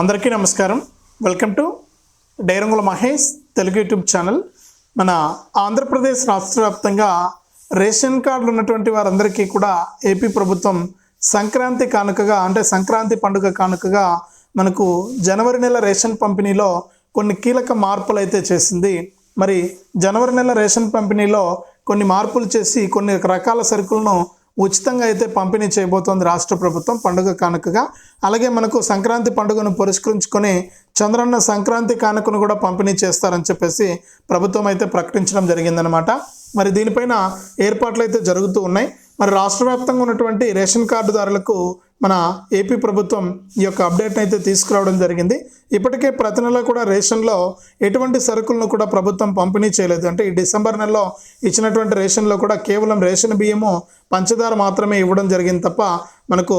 అందరికీ నమస్కారం. Welcome to డైరంగుల మహేష్ తెలుగు యూట్యూబ్ ఛానల్. మన ఆంధ్రప్రదేశ్ రాష్ట్ర వ్యాప్తంగా రేషన్ కార్డులు ఉన్నటువంటి వారందరికీ కూడా ఏపీ ప్రభుత్వం సంక్రాంతి కానుకగా అంటే సంక్రాంతి పండుగ కానుకగా మనకు జనవరి నెల రేషన్ పంపిణీలో కొన్ని కీలక మార్పులు అయితే చేసింది. మరి జనవరి నెల రేషన్ పంపిణీలో కొన్ని మార్పులు చేసి కొన్ని రకాల సరుకులను ఉచితంగా అయితే పంపిణీ చేయబోతోంది రాష్ట్ర ప్రభుత్వం పండుగ కానుకగా. అలాగే మనకు సంక్రాంతి పండుగను పురస్కరించుకొని చంద్రన్న సంక్రాంతి కానుకను కూడా పంపిణీ చేస్తారని చెప్పేసి ప్రభుత్వం అయితే ప్రకటించడం జరిగిందనమాట మరి దీనిపైన ఏర్పాట్లు అయితే జరుగుతూ ఉన్నాయి. మరి రాష్ట్ర వ్యాప్తంగా ఉన్నటువంటి రేషన్ కార్డుదారులకు మన ఏపీ ప్రభుత్వం ఈ యొక్క అప్డేట్ని అయితే తీసుకురావడం జరిగింది. ఇప్పటికే ప్రతి నెల కూడా రేషన్లో ఎటువంటి సరుకులను కూడా ప్రభుత్వం పంపిణీ చేయలేదు. అంటే ఈ డిసెంబర్ నెలలో ఇచ్చినటువంటి రేషన్లో కూడా కేవలం రేషన్ బియ్యము పంచదార మాత్రమే ఇవ్వడం జరిగింది తప్ప మనకు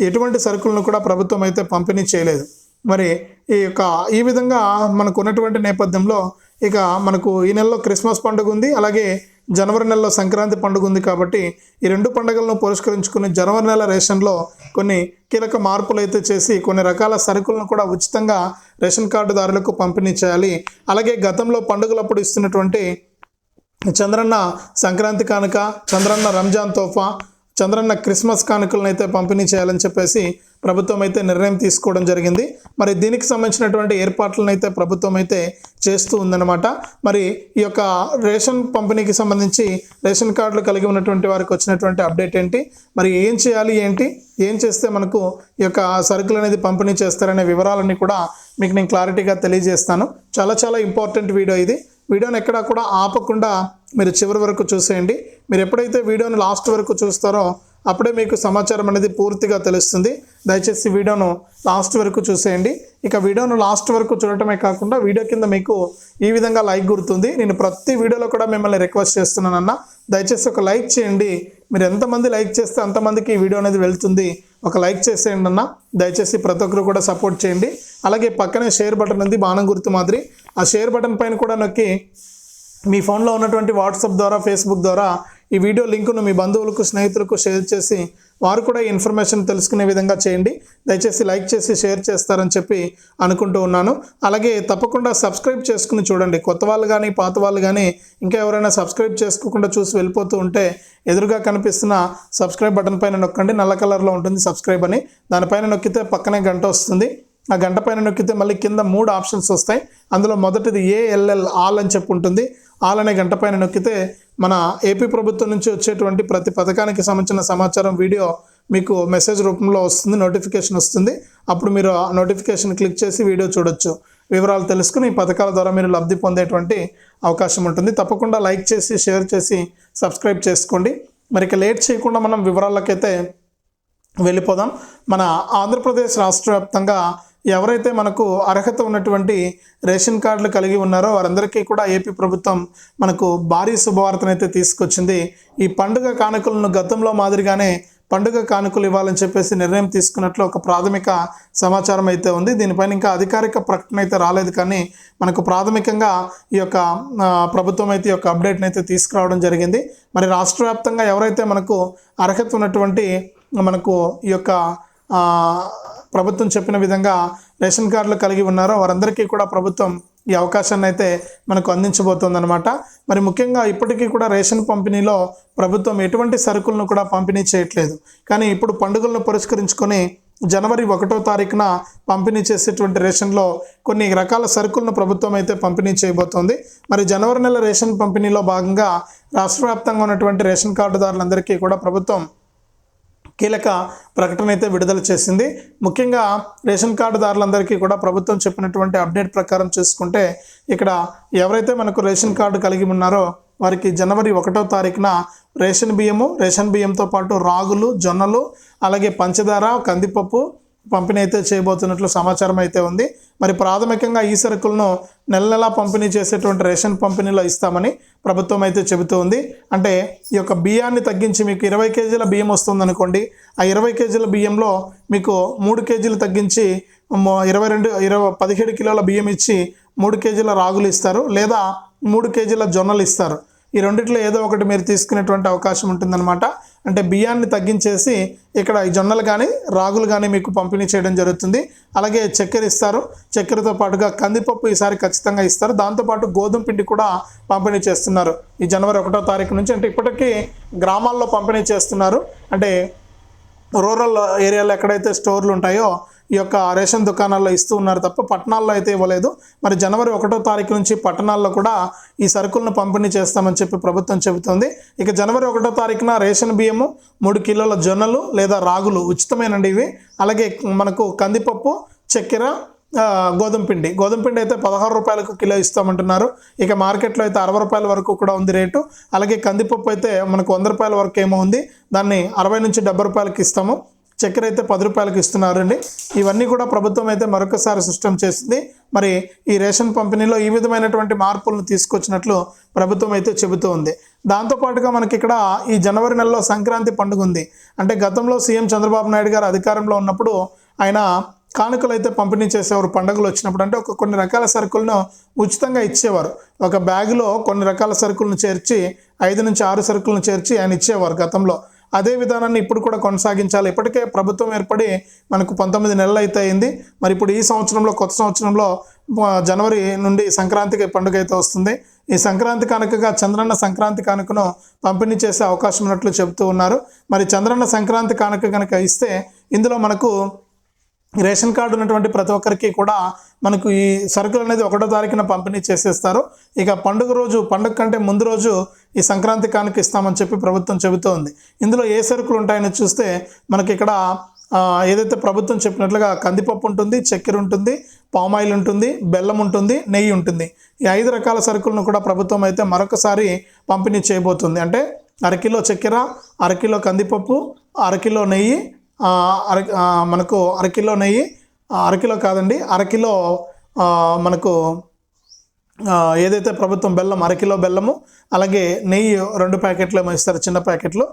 ఎటువంటి సరుకులను కూడా ప్రభుత్వం అయితే పంపిణీ చేయలేదు. మరి ఈ యొక్క ఈ విధంగా మనకు ఉన్నటువంటి నేపథ్యంలో ఇక మనకు ఈ నెలలో క్రిస్మస్ పండుగ ఉంది అలాగే జనవరి నెలలో సంక్రాంతి పండుగ ఉంది కాబట్టి ఈ రెండు పండుగలను పురస్కరించుకుని జనవరి నెల రేషన్లో కొన్ని కీలక మార్పులు అయితే చేసి కొన్ని రకాల సరుకులను కూడా ఉచితంగా రేషన్ కార్డుదారులకు పంపిణీ చేయాలి. అలాగే గతంలో పండుగలప్పుడు ఇస్తున్నటువంటి చంద్రన్న సంక్రాంతి కానుక చంద్రన్న రంజాన్ తోఫా చంద్రన్న క్రిస్మస్ కానుకలను అయితే పంపిణీ చేయాలని చెప్పేసి ప్రభుత్వం అయితే నిర్ణయం తీసుకోవడం జరిగింది. మరి దీనికి సంబంధించినటువంటి ఏర్పాట్లను అయితే ప్రభుత్వం అయితే చేస్తూ ఉందన్నమాట. మరి ఈ యొక్క రేషన్ పంపిణీకి సంబంధించి రేషన్ కార్డులు కలిగి ఉన్నటువంటి వారికి వచ్చినటువంటి అప్డేట్ ఏంటి? మరి ఏం చేయాలి ఏంటి? ఏం చేస్తే మనకు ఈ యొక్క సరుకులు అనేది పంపిణీ చేస్తారనే వివరాలన్నీ కూడా మీకు నేను క్లారిటీగా తెలియజేస్తాను. చాలా చాలా ఇంపార్టెంట్ వీడియో ఇది. వీడియోని ఎక్కడా కూడా ఆపకుండా మీరు చివరి వరకు చూసేయండి. మీరు ఎప్పుడైతే వీడియోని లాస్ట్ వరకు చూస్తారో అప్పుడే మీకు సమాచారం అనేది పూర్తిగా తెలుస్తుంది. దయచేసి వీడియోను లాస్ట్ వరకు చూసేయండి. ఇక వీడియోను లాస్ట్ వరకు చూడటమే కాకుండా వీడియో కింద మీకు ఈ విధంగా లైక్ గుర్తుంది. నేను ప్రతి వీడియోలో కూడా మిమ్మల్ని రిక్వెస్ట్ చేస్తున్నానన్న. దయచేసి ఒక లైక్ చేయండి. మీరు ఎంతమంది లైక్ చేస్తే అంతమందికి ఈ వీడియో అనేది వెళ్తుంది. ఒక లైక్ చేసేయండి అన్న దయచేసి ప్రతి ఒక్కరు కూడా సపోర్ట్ చేయండి. అలాగే పక్కనే షేర్ బటన్ ఉంది బాణం గుర్తు మాదిరి. ఆ షేర్ బటన్ పైన కూడా నొక్కి మీ ఫోన్లో ఉన్నటువంటి వాట్సాప్ ద్వారా ఫేస్బుక్ ద్వారా ఈ వీడియో లింకును మీ బంధువులకు స్నేహితులకు షేర్ చేసి వారు కూడా ఇన్ఫర్మేషన్ తెలుసుకునే విధంగా చేయండి. దయచేసి లైక్ చేసి షేర్ చేస్తారని చెప్పి అనుకుంటూ ఉన్నాను. అలాగే తప్పకుండా సబ్స్క్రైబ్ చేసుకుని చూడండి. కొత్త వాళ్ళు కానీ పాత వాళ్ళు కానీ ఇంకా ఎవరైనా సబ్స్క్రైబ్ చేసుకోకుండా చూసి వెళ్ళిపోతూ ఉంటే ఎదురుగా కనిపిస్తున్న సబ్స్క్రైబ్ బటన్ పైన నొక్కండి. నల్ల కలర్లో ఉంటుంది సబ్స్క్రైబ్ అని. దానిపైన నొక్కితే పక్కనే గంట వస్తుంది. ఆ గంట పైన నొక్కితే మళ్ళీ కింద మూడు ఆప్షన్స్ వస్తాయి. అందులో మొదటిది ఏఎల్ఎల్ ఆల్ అని చెప్పి ఉంటుంది. ఆల్ అనే గంట పైన నొక్కితే మన ఏపీ ప్రభుత్వం నుంచి వచ్చేటువంటి ప్రతి పథకానికి సంబంధించిన సమాచారం వీడియో మీకు మెసేజ్ రూపంలో వస్తుంది నోటిఫికేషన్ వస్తుంది. అప్పుడు మీరు ఆ నోటిఫికేషన్ క్లిక్ చేసి వీడియో చూడొచ్చు. వివరాలు తెలుసుకుని ఈ పథకాల ద్వారా మీరు లబ్ధి పొందేటువంటి అవకాశం ఉంటుంది. తప్పకుండా లైక్ చేసి షేర్ చేసి సబ్స్క్రైబ్ చేసుకోండి. మరి ఇక లేట్ చేయకుండా మనం వివరాలకైతే వెళ్ళిపోదాం. మన ఆంధ్రప్రదేశ్ రాష్ట్ర వ్యాప్తంగా ఎవరైతే మనకు అర్హత ఉన్నటువంటి రేషన్ కార్డులు కలిగి ఉన్నారో వారందరికీ కూడా ఏపీ ప్రభుత్వం మనకు భారీ శుభవార్తనైతే తీసుకొచ్చింది. ఈ పండుగ కానుకలను గతంలో మాదిరిగానే పండుగ కానుకలు ఇవ్వాలని చెప్పేసి నిర్ణయం తీసుకున్నట్లు ఒక ప్రాథమిక సమాచారం అయితే ఉంది. దీనిపైన ఇంకా అధికారిక ప్రకటన అయితే రాలేదు కానీ మనకు ప్రాథమికంగా ఈ యొక్క ప్రభుత్వం అయితే ఈ యొక్క అప్డేట్ని అయితే తీసుకురావడం జరిగింది. మరి రాష్ట్ర వ్యాప్తంగా ఎవరైతే మనకు అర్హత ఉన్నటువంటి మనకు ఈ యొక్క ప్రభుత్వం చెప్పిన విధంగా రేషన్ కార్డులు కలిగి ఉన్నారో వారందరికీ కూడా ప్రభుత్వం ఈ అవకాశాన్ని అయితే మనకు అందించబోతోందనమాట మరి ముఖ్యంగా ఇప్పటికీ కూడా రేషన్ పంపిణీలో ప్రభుత్వం ఎటువంటి సరుకులను కూడా పంపిణీ చేయట్లేదు. కానీ ఇప్పుడు పండుగలను పురస్కరించుకొని జనవరి ఒకటో తారీఖున పంపిణీ చేసేటువంటి రేషన్లో కొన్ని రకాల సరుకులను ప్రభుత్వం అయితే పంపిణీ చేయబోతోంది. మరి జనవరి నెల రేషన్ పంపిణీలో భాగంగా రాష్ట్ర వ్యాప్తంగా ఉన్నటువంటి రేషన్ కార్డుదారులందరికీ కూడా ప్రభుత్వం కీలక ప్రకటన అయితే విడుదల చేసింది. ముఖ్యంగా రేషన్ కార్డుదారులందరికీ కూడా ప్రభుత్వం చెప్పినటువంటి అప్డేట్ ప్రకారం చూసుకుంటే ఇక్కడ ఎవరైతే మనకు రేషన్ కార్డు కలిగి ఉన్నారో వారికి జనవరి ఒకటో తారీఖున రేషన్ బియ్యము రేషన్ బియ్యంతో పాటు రాగులు జొన్నలు అలాగే పంచదార కందిపప్పు పంపిణీ అయితే చేయబోతున్నట్లు సమాచారం అయితే ఉంది. మరి ప్రాథమికంగా ఈ సరుకులను నెల నెలా పంపిణీ చేసేటువంటి రేషన్ పంపిణీలో ఇస్తామని ప్రభుత్వం అయితే చెబుతూ ఉంది. అంటే ఈ యొక్క బియ్యాన్ని తగ్గించి మీకు ఇరవై కేజీల బియ్యం వస్తుంది అనుకోండి ఆ ఇరవై కేజీల బియ్యంలో మీకు మూడు కేజీలు తగ్గించి ఇరవై రెండు ఇరవై పదిహేడు కిలోల బియ్యం ఇచ్చి మూడు కేజీల రాగులు ఇస్తారు లేదా మూడు కేజీల జొన్నలు ఇస్తారు. ఈ రెండిట్లో ఏదో ఒకటి మీరు తీసుకునేటువంటి అవకాశం ఉంటుందన్నమాట. అంటే బియ్యాన్ని తగ్గించేసి ఇక్కడ ఈ జొన్నలు కానీ రాగులు కానీ మీకు పంపిణీ చేయడం జరుగుతుంది. అలాగే చక్కెర ఇస్తారు. చక్కెరతో పాటుగా కందిపప్పు ఈసారి ఖచ్చితంగా ఇస్తారు. దాంతోపాటు గోధుమ పిండి కూడా పంపిణీ చేస్తున్నారు. ఈ జనవరి ఒకటో తారీఖు నుంచి అంటే ఇప్పటికీ గ్రామాల్లో పంపిణీ చేస్తున్నారు. అంటే రూరల్ ఏరియాలో ఎక్కడైతే స్టోర్లు ఉంటాయో ఈ యొక్క రేషన్ దుకాణాల్లో ఇస్తూ ఉన్నారు తప్ప పట్టణాల్లో అయితే ఇవ్వలేదు. మరి జనవరి ఒకటో తారీఖు నుంచి పట్టణాల్లో కూడా ఈ సరుకులను పంపిణీ చేస్తామని చెప్పి ప్రభుత్వం చెబుతోంది. ఇక జనవరి ఒకటో తారీఖున రేషన్ బియ్యము మూడు కిలోల జొన్నలు లేదా రాగులు ఉచితమేనండి ఇవి. అలాగే మనకు కందిపప్పు చక్కెర గోధుమ పిండి. గోధుమ పిండి అయితే పదహారు రూపాయలకు కిలో ఇస్తామంటున్నారు. ఇక మార్కెట్లో అయితే అరవై రూపాయల వరకు కూడా ఉంది రేటు. అలాగే కందిపప్పు అయితే మనకు వంద రూపాయల వరకు ఏమో ఉంది. దాన్ని అరవై నుంచి డెబ్బై రూపాయలకి ఇస్తాము. చక్కెర అయితే పది రూపాయలకి ఇస్తున్నారండి. ఇవన్నీ కూడా ప్రభుత్వం అయితే మరొకసారి సృష్టం చేసింది మరి ఈ రేషన్ పంపిణీలో ఈ విధమైనటువంటి మార్పులను తీసుకొచ్చినట్లు ప్రభుత్వం అయితే చెబుతూ ఉంది. దాంతోపాటుగా మనకి ఇక్కడ ఈ జనవరి నెలలో సంక్రాంతి పండుగ ఉంది. అంటే గతంలో సీఎం చంద్రబాబు నాయుడు గారు అధికారంలో ఉన్నప్పుడు ఆయన కానుకలు అయితే పంపిణీ చేసేవారు పండుగలు వచ్చినప్పుడు. అంటే ఒక కొన్ని రకాల సరుకులను ఉచితంగా ఇచ్చేవారు. ఒక బ్యాగులో కొన్ని రకాల సరుకులను చేర్చి ఐదు నుంచి ఆరు సరుకులను చేర్చి ఆయన ఇచ్చేవారు గతంలో. అదే విధానాన్ని ఇప్పుడు కూడా కొనసాగించాలి. ఇప్పటికే ప్రభుత్వం ఏర్పడి మనకు పంతొమ్మిది నెలలు అయితే అయింది. మరి ఇప్పుడు ఈ సంవత్సరంలో కొత్త సంవత్సరంలో జనవరి నుండి సంక్రాంతికి పండుగ అయితే వస్తుంది. ఈ సంక్రాంతి కానుకగా చంద్రన్న సంక్రాంతి కానుకను పంపిణీ చేసే అవకాశం ఉన్నట్లు చెబుతూ ఉన్నారు. మరి చంద్రన్న సంక్రాంతి కానుక కనుక ఇస్తే ఇందులో మనకు రేషన్ కార్డు ఉన్నటువంటి ప్రతి ఒక్కరికి కూడా మనకు ఈ సరుకులు అనేది ఒకటో తారీఖున పంపిణీ చేసేస్తారు. ఇక పండుగ రోజు పండుగ కంటే ముందు రోజు ఈ సంక్రాంతి కానుక ఇస్తామని చెప్పి ప్రభుత్వం చెబుతోంది. ఇందులో ఏ సరుకులు ఉంటాయని చూస్తే మనకి ఇక్కడ ఏదైతే ప్రభుత్వం చెప్పినట్లుగా కందిపప్పు ఉంటుంది చక్కెర ఉంటుంది పామాయిల్ ఉంటుంది బెల్లం ఉంటుంది నెయ్యి ఉంటుంది. ఈ ఐదు రకాల సరుకులను కూడా ప్రభుత్వం అయితే మరొకసారి పంపిణీ చేయబోతుంది. అంటే అరకిలో చక్కెర అరకిలో కందిపప్పు అరకిలో నెయ్యి అర మనకు అరకిలో నెయ్యి అరకిలో కాదండి అరకిలో మనకు ఏదైతే ప్రభుత్వం బెల్లం అరకిలో బెల్లము అలాగే నెయ్యి రెండు ప్యాకెట్లు ఏమో ఇస్తారు చిన్న ప్యాకెట్లు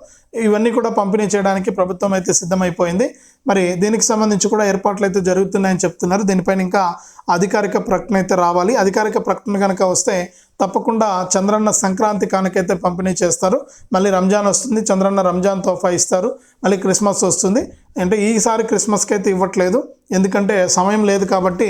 ఇవన్నీ కూడా పంపిణీ చేయడానికి ప్రభుత్వం అయితే సిద్ధమైపోయింది. మరి దీనికి సంబంధించి కూడా ఏర్పాట్లు అయితే జరుగుతున్నాయని చెప్తున్నారు. దీనిపైన ఇంకా అధికారిక ప్రకటన అయితే రావాలి. అధికారిక ప్రకటన కనుక వస్తే తప్పకుండా చంద్రన్న సంక్రాంతి కానుకైతే పంపిణీ చేస్తారు. మళ్ళీ రంజాన్ వస్తుంది. చంద్రన్న రంజాన్ తోఫా ఇస్తారు. మళ్ళీ క్రిస్మస్ వస్తుంది. అంటే ఈసారి క్రిస్మస్కి అయితే ఇవ్వట్లేదు. ఎందుకంటే సమయం లేదు కాబట్టి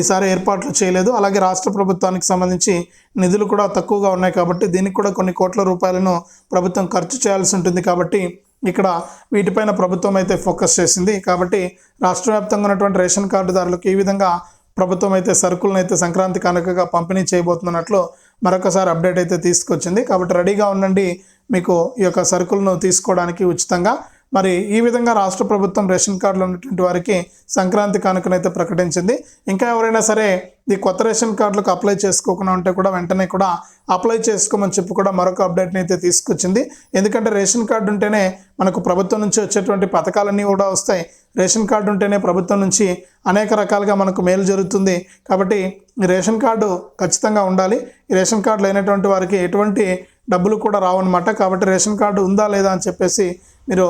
ఈసారి ఏర్పాట్లు చేయలేదు. అలాగే రాష్ట్ర ప్రభుత్వానికి సంబంధించి నిధులు కూడా తక్కువగా ఉన్నాయి కాబట్టి దీనికి కూడా కొన్ని కోట్ల రూపాయలను ప్రభుత్వం ఖర్చు చేయాల్సి ఉంటుంది కాబట్టి ఇక్కడ వీటిపైన ప్రభుత్వం అయితే ఫోకస్ చేసింది. కాబట్టి రాష్ట్ర వ్యాప్తంగా ఉన్నటువంటి రేషన్ కార్డుదారులకు ఈ విధంగా ప్రభుత్వం అయితే సరుకులను అయితే సంక్రాంతి కానుకగా పంపిణీ చేయబోతున్నట్లు మరొకసారి అప్డేట్ అయితే తీసుకొచ్చింది. కాబట్టి రెడీగా ఉండండి. మీకు ఈ యొక్క సరుకులను తీసుకోవడానికి ఉచితంగా. మరి ఈ విధంగా రాష్ట్ర ప్రభుత్వం రేషన్ కార్డులు ఉన్నటువంటి వారికి సంక్రాంతి కానుకనైతే ప్రకటించింది. ఇంకా ఎవరైనా సరే ఈ కొత్త రేషన్ కార్డులకు అప్లై చేసుకోకుండా ఉంటే కూడా వెంటనే కూడా అప్లై చేసుకోమని చెప్పి కూడా మరొక అప్డేట్ని అయితే తీసుకొచ్చింది. ఎందుకంటే రేషన్ కార్డు ఉంటేనే మనకు ప్రభుత్వం నుంచి వచ్చేటువంటి పథకాలన్నీ కూడా వస్తాయి. రేషన్ కార్డు ఉంటేనే ప్రభుత్వం నుంచి అనేక రకాలుగా మనకు మేలు జరుగుతుంది. కాబట్టి రేషన్ కార్డు ఖచ్చితంగా ఉండాలి. ఈ రేషన్ కార్డు లేనటువంటి వారికి ఎటువంటి డబ్బులు కూడా రావన్నమాట. కాబట్టి రేషన్ కార్డు ఉందా లేదా అని చెప్పేసి మీరు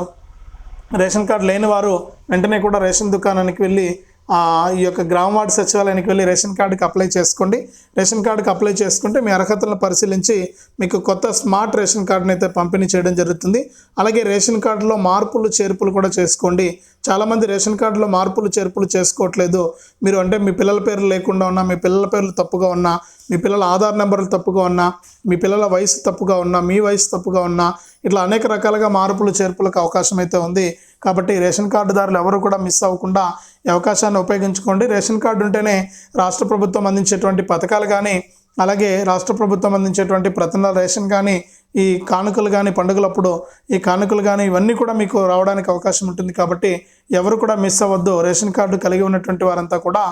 రేషన్ కార్డు లేని వారు వెంటనే కూడా రేషన్ దుకాణానికి వెళ్ళి ఈ యొక్క గ్రామ వార్డు సచివాలయానికి వెళ్ళి రేషన్ కార్డుకి అప్లై చేసుకోండి. రేషన్ కార్డుకి అప్లై చేసుకుంటే మీ అర్హతలను పరిశీలించి మీకు కొత్త స్మార్ట్ రేషన్ కార్డుని అయితే పంపిణీ చేయడం జరుగుతుంది. అలాగే రేషన్ కార్డులో మార్పులు చేర్పులు కూడా చేసుకోండి. చాలామంది రేషన్ కార్డులో మార్పులు చేర్పులు చేసుకోవట్లేదు. మీరు అంటే మీ పిల్లల పేర్లు లేకుండా ఉన్నా మీ పిల్లల పేర్లు తప్పుగా ఉన్నా మీ పిల్లల ఆధార్ నెంబర్లు తప్పుగా ఉన్నా మీ పిల్లల వయసు తప్పుగా ఉన్నా మీ వయసు తప్పుగా ఉన్నా ఇట్లా అనేక రకాలుగా మార్పులు చేర్పులకు అవకాశం అయితే ఉంది. కాబట్టి రేషన్ కార్డుదారులు ఎవరు కూడా మిస్ అవ్వకుండా ఈ అవకాశాన్ని ఉపయోగించుకోండి. రేషన్ కార్డు ఉంటేనే రాష్ట్ర ప్రభుత్వం అందించేటువంటి పథకాలు కానీ అలాగే రాష్ట్ర ప్రభుత్వం అందించేటువంటి ప్రతిన రేషన్ కానీ ఈ కానుకలు కానీ పండుగలప్పుడు ఈ కానుకలు కానీ ఇవన్నీ కూడా మీకు రావడానికి అవకాశం ఉంటుంది. కాబట్టి ఎవరు కూడా మిస్ అవ్వద్దు. రేషన్ కార్డు కలిగి ఉన్నటువంటి వారంతా కూడా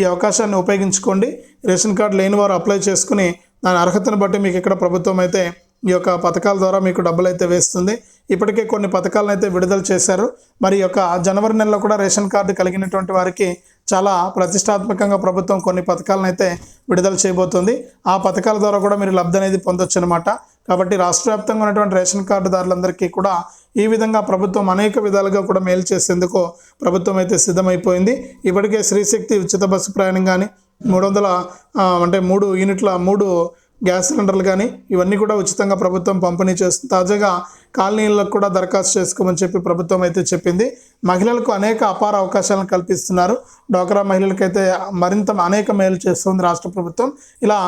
ఈ అవకాశాన్ని ఉపయోగించుకోండి. రేషన్ కార్డు లేని వారు అప్లై చేసుకుని దాని అర్హతను బట్టి మీకు ఇక్కడ ప్రభుత్వం అయితే ఈ యొక్క పథకాల ద్వారా మీకు డబ్బులు అయితే వేస్తుంది. ఇప్పటికే కొన్ని పథకాలను అయితే విడుదల చేశారు. మరి యొక్క జనవరి నెలలో కూడా రేషన్ కార్డు కలిగినటువంటి వారికి చాలా ప్రతిష్టాత్మకంగా ప్రభుత్వం కొన్ని పథకాలను అయితే విడుదల చేయబోతుంది. ఆ పథకాల ద్వారా కూడా మీరు లబ్ధి అనేది పొందొచ్చు అనమాట కాబట్టి రాష్ట్ర వ్యాప్తంగా ఉన్నటువంటి రేషన్ కార్డుదారులందరికీ కూడా ఈ విధంగా ప్రభుత్వం అనేక విధాలుగా కూడా మేలు చేసేందుకు ప్రభుత్వం అయితే సిద్ధమైపోయింది. ఇప్పటికే శ్రీశక్తి ఉచిత బస్సు ప్రయాణం కానీ మూడు వందల అంటే మూడు యూనిట్ల మూడు గ్యాస్ సిలిండర్లు కానీ ఇవన్నీ కూడా ఉచితంగా ప్రభుత్వం పంపిణీ చేస్తుంది తాజాగా కాలనీలకు కూడా దరఖాస్తు చేసుకోమని చెప్పి ప్రభుత్వం అయితే చెప్పింది. మహిళలకు అనేక అపార అవకాశాలను కల్పిస్తున్నారు. డోకరా మహిళలకైతే మరింత అనేక మేలు చేస్తుంది రాష్ట్ర ప్రభుత్వం. ఇలా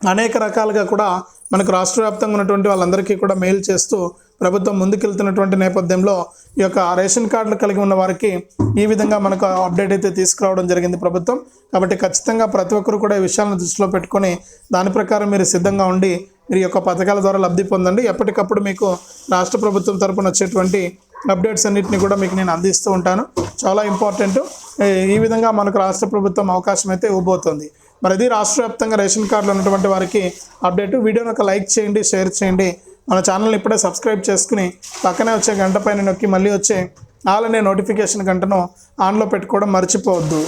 అనేక రకాలుగా కూడా మనకు రాష్ట్ర వ్యాప్తంగా ఉన్నటువంటి వాళ్ళందరికీ కూడా మెయిల్ చేస్తూ ప్రభుత్వం ముందుకెళ్తున్నటువంటి నేపథ్యంలో ఈ యొక్క రేషన్ కార్డులు కలిగి ఉన్న వారికి ఈ విధంగా మనకు అప్డేట్ అయితే తీసుకురావడం జరిగింది ప్రభుత్వం. కాబట్టి ఖచ్చితంగా ప్రతి ఒక్కరు కూడా ఈ విషయాలను దృష్టిలో పెట్టుకొని దాని ప్రకారం మీరు సిద్ధంగా ఉండి మీరు ఈ యొక్క పథకాల ద్వారా లబ్ధి పొందండి. ఎప్పటికప్పుడు మీకు రాష్ట్ర ప్రభుత్వం తరపున వచ్చేటువంటి అప్డేట్స్ అన్నింటినీ కూడా మీకు నేను అందిస్తూ ఉంటాను. చాలా ఇంపార్టెంట్. ఈ విధంగా మనకు రాష్ట్ర ప్రభుత్వం అవకాశం అయితే ఇవ్వబోతోంది. మరి ఇది రాష్ట్ర వ్యాప్తంగా రేషన్ కార్డులు ఉన్నటువంటి వారికి అప్డేట్. వీడియోని ఒక లైక్ చేయండి షేర్ చేయండి. మన ఛానల్ని ఇప్పుడే సబ్స్క్రైబ్ చేసుకుని పక్కనే వచ్చే గంట పైన నొక్కి మళ్ళీ వచ్చే ఆల్ అనే నోటిఫికేషన్ గంటను ఆన్లో పెట్టుకోవడం మర్చిపోవద్దు.